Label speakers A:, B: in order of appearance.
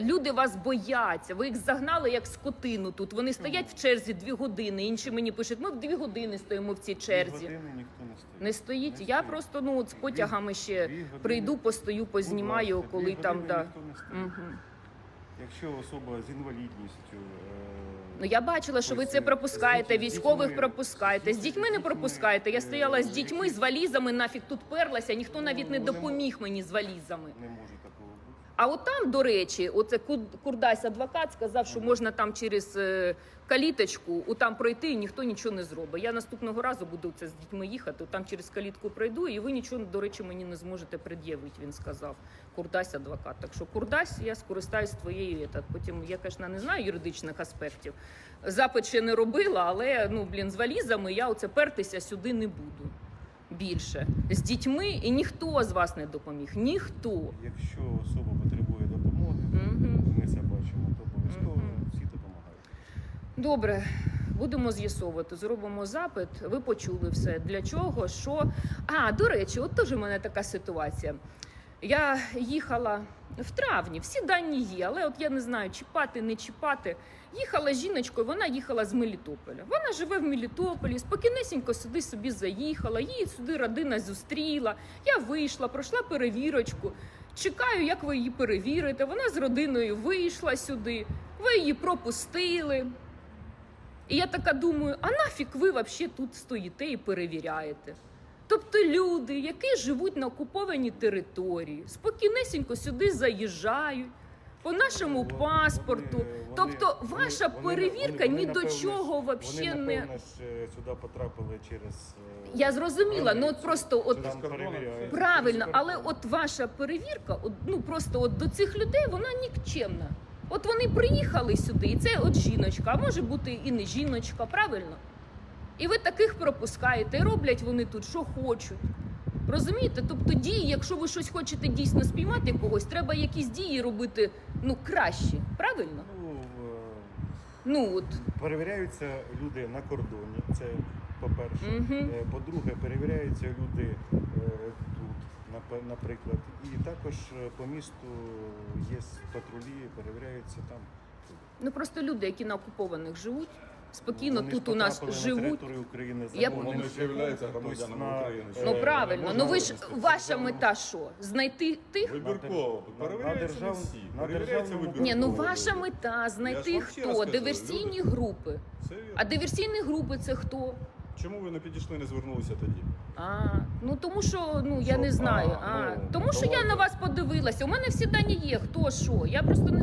A: Люди вас бояться, ви їх загнали як скотину тут. Вони стоять в черзі дві години. Інші мені пишуть, ми в дві години стоїмо в цій черзі.
B: Години ніхто не стоїть.
A: Не стоїть.
B: Не
A: Я
B: стоїть.
A: просто ну от з потягами ще
B: дві години.
A: прийду, постою, познімаю,
B: Будь ласка,
A: коли
B: дві
A: там
B: години
A: да.
B: ніхто не стоїть.
A: Угу.
B: Якщо особа з інвалідністю. е,
A: Ну я бачила, що ви це пропускаєте. Військових пропускаєте. З дітьми не пропускаєте. Я стояла з дітьми, з валізами, нафіг тут перлася. Ніхто навіть не допоміг мені з валізами.
B: Не може такого.
A: А от там, до речі, оце Курдась адвокат сказав, що можна там через е, каліточку у там пройти, і ніхто нічого не зробить. Я наступного разу буду це з дітьми їхати. Там через калітку пройду, і ви нічого, до речі, мені не зможете пред'явити. Він сказав. Курдась адвокат. Так що Курдась, я скористаюсь твоєю. етат. Потім я, звісно, не знаю юридичних аспектів. Запит ще не робила, але ну блін, з валізами я оце пертися сюди не буду. Більше з дітьми, і ніхто з вас не допоміг. Ніхто.
B: Якщо особа потребує допомоги,
A: Мгм.
B: ми це бачимо, то обов'язково
A: Мгм.
B: всі допомагають.
A: Добре, будемо з'ясовувати. Зробимо запит. Ви почули все. Для чого? Що? А, до речі, от теж у мене така ситуація. Я їхала в травні, всі дані є, але от я не знаю, чіпати, не чіпати. Їхала жіночкою, вона їхала з Мелітополя. Вона живе в Мелітополі, спокійнесенько сюди собі заїхала, її сюди родина зустріла. Я вийшла, пройшла перевірочку. Чекаю, як ви її перевірите. Вона з родиною вийшла сюди, ви її пропустили. І я така думаю, а нафіг ви взагалі тут стоїте і перевіряєте? Тобто люди, які живуть на окупованій території, спокійнесенько сюди заїжджають по нашому
B: Вони-
A: паспорту.
B: вони-
A: тобто
B: вони-
A: ваша
B: вони-
A: перевірка
B: вони,
A: ні до чого взагалі не.
B: напевно, е, сюди потрапили через... е,
A: Я зрозуміла, ну от просто от Правильно, але от ваша перевірка, от, ну просто от до цих людей вона нікчемна. От вони приїхали сюди, і це от жіночка, а може бути і не жіночка, правильно? І ви таких пропускаєте, і роблять вони тут, що хочуть. Розумієте? Тобто дії, якщо ви щось хочете дійсно спіймати когось, треба якісь дії робити ну кращі, правильно?
B: Ну, е,
A: Ну от
B: перевіряються люди на кордоні, це по-перше.
A: Мгм.
B: Е, По-друге, перевіряються люди е, тут, наприклад. І також е, по місту є патрулі, перевіряються там.
A: ну просто люди, які на окупованих живуть, спокійно
B: Вони
A: тут у нас живуть.
B: України
A: Я-
C: Вони ж
B: шляхом.
C: являються
B: Тобто
C: громадянами
B: на,
C: України.
B: е,
A: Ну правильно, ну ви ж ваша мета що? Знайти тих.
C: Вибірково. Перевіряється всі.
B: на
C: Перевіряється вибірково.
A: Ні, ну ваша мета знайти хто? Диверсійні групи.
C: Це.
A: А диверсійні групи це хто?
C: Чому ви не підійшли, не звернулися тоді?
A: А, ну тому що ну я
C: Що?
A: не знаю.
C: А,
A: А,
C: ну,
A: тому що я на вас подивилася. У мене всі дані є. Хто що? Я просто не